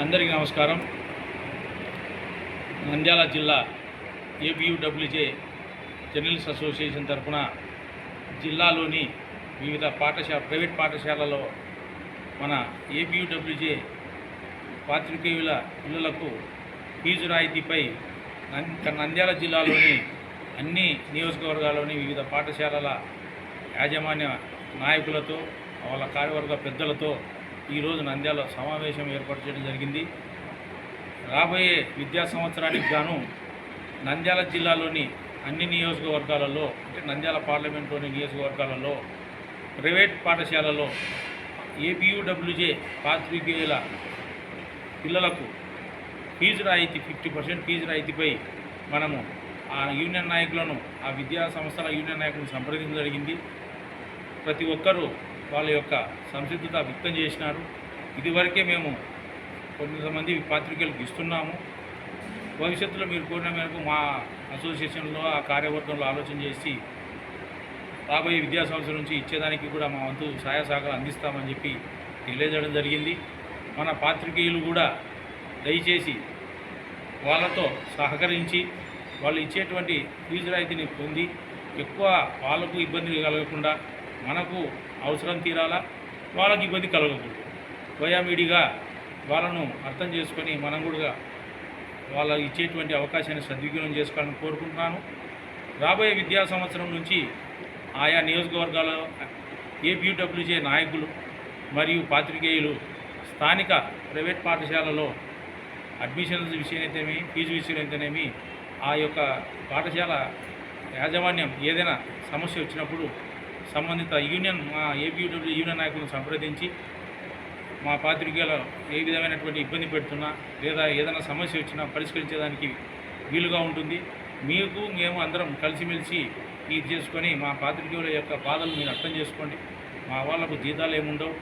అందరికీ నమస్కారం. నంద్యాల జిల్లా ఏబియూడబ్ల్యూజే జర్నలిస్ట్ అసోసియేషన్ తరఫున జిల్లాలోని వివిధ పాఠశాల ప్రైవేట్ పాఠశాలలో మన ఏబియూడబ్ల్యూజే పాత్రికేయుల పిల్లలకు ఫీజు రాయితీపై నంద్యాల జిల్లాలోని అన్ని నియోజకవర్గాల్లోని వివిధ పాఠశాలల యాజమాన్య నాయకులతో వాళ్ళ కార్యవర్గ పెద్దలతో ఈరోజు నంద్యాల సమావేశం ఏర్పాటు చేయడం జరిగింది. రాబోయే విద్యా సంవత్సరానికి గాను నంద్యాల జిల్లాలోని అన్ని నియోజకవర్గాలలో అంటే నంద్యాల పార్లమెంట్లోని నియోజకవర్గాలలో ప్రైవేట్ పాఠశాలలో ఏపీయూడబ్ల్యూజే పాత్రికేయుల పిల్లలకు ఫీజు రాయితీ ఫిఫ్టీ పర్సెంట్ ఫీజు రాయితీపై మనము ఆ యూనియన్ నాయకులను ఆ విద్యా సంస్థల యూనియన్ నాయకులను సంప్రదించడం జరిగింది. ప్రతి ఒక్కరూ వాళ్ళ యొక్క సంసిద్ధత వ్యక్తం చేసినారు. ఇదివరకే మేము కొంతమంది పాత్రికేయులకు ఇస్తున్నాము. భవిష్యత్తులో మీరు కోరిన మేరకు మా అసోసియేషన్లో ఆ కార్యవర్గంలో ఆలోచన చేసి రాబోయే విద్యా సంవత్సరం నుంచి ఇచ్చేదానికి కూడా మా వంతు సహాయ సహకారం అందిస్తామని చెప్పి తెలియజేయడం జరిగింది. మన పాత్రికేయులు కూడా దయచేసి వాళ్ళతో సహకరించి వాళ్ళు ఇచ్చేటువంటి ఫీజు రాయితీని పొంది ఎక్కువ వాళ్ళకు ఇబ్బంది కలగకుండా మనకు అవసరం తీరాలా? వాళ్ళకి ఇబ్బంది కలగకూడదు. వయామిడిగా వాళ్ళను అర్థం చేసుకొని మనం కూడా వాళ్ళ ఇచ్చేటువంటి అవకాశాన్ని సద్వినియోగం చేసుకోవాలని కోరుకుంటున్నాను. రాబోయే విద్యా సంవత్సరం నుంచి ఆయా నియోజకవర్గాల్లో ఏపీడబ్ల్యూజే నాయకులు మరియు పాత్రికేయులు స్థానిక ప్రైవేట్ పాఠశాలలో అడ్మిషన్స్ విషయమైతేనేమి ఫీజు విషయం అయితేనేమి ఆ యొక్క పాఠశాల యాజమాన్యం ఏదైనా సమస్య వచ్చినప్పుడు సంబంధిత యూనియన్ మా ఏపీడబ్ల్యూ యూనియన్ నాయకులను సంప్రదించి మా పాత్రికేయులు ఏ విధమైనటువంటి ఇబ్బంది పెడుతున్నా లేదా ఏదైనా సమస్య వచ్చినా పరిష్కరించేదానికి వీలుగా ఉంటుంది. మీకు మేము అందరం కలిసిమెలిసి ఇది చేసుకొని మా పాత్రికేయుల యొక్క బాధలు మీరు అర్థం చేసుకోండి. మా వాళ్ళకు జీతాలు ఏముండవు.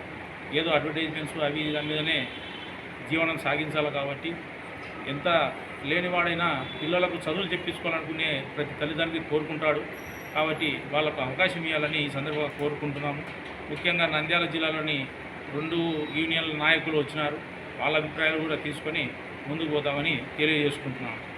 ఏదో అడ్వర్టైజ్మెంట్స్ అవి దాని మీదనే జీవనం సాగించాలి కాబట్టి ఎంత లేనివాడైనా పిల్లలకు చదువులు చెప్పించుకోవాలనుకునే ప్రతి తల్లిదండ్రులు కోరుకుంటాడు. కాబట్టి వాళ్ళకు అవకాశం ఇవ్వాలని ఈ సందర్భంగా కోరుకుంటున్నాము. ముఖ్యంగా నంద్యాల జిల్లాలోని రెండు యూనియన్ల నాయకులు వచ్చినారు. వాళ్ళ అభిప్రాయాలు కూడా తీసుకొని ముందుకు పోతామని తెలియజేసుకుంటున్నాము.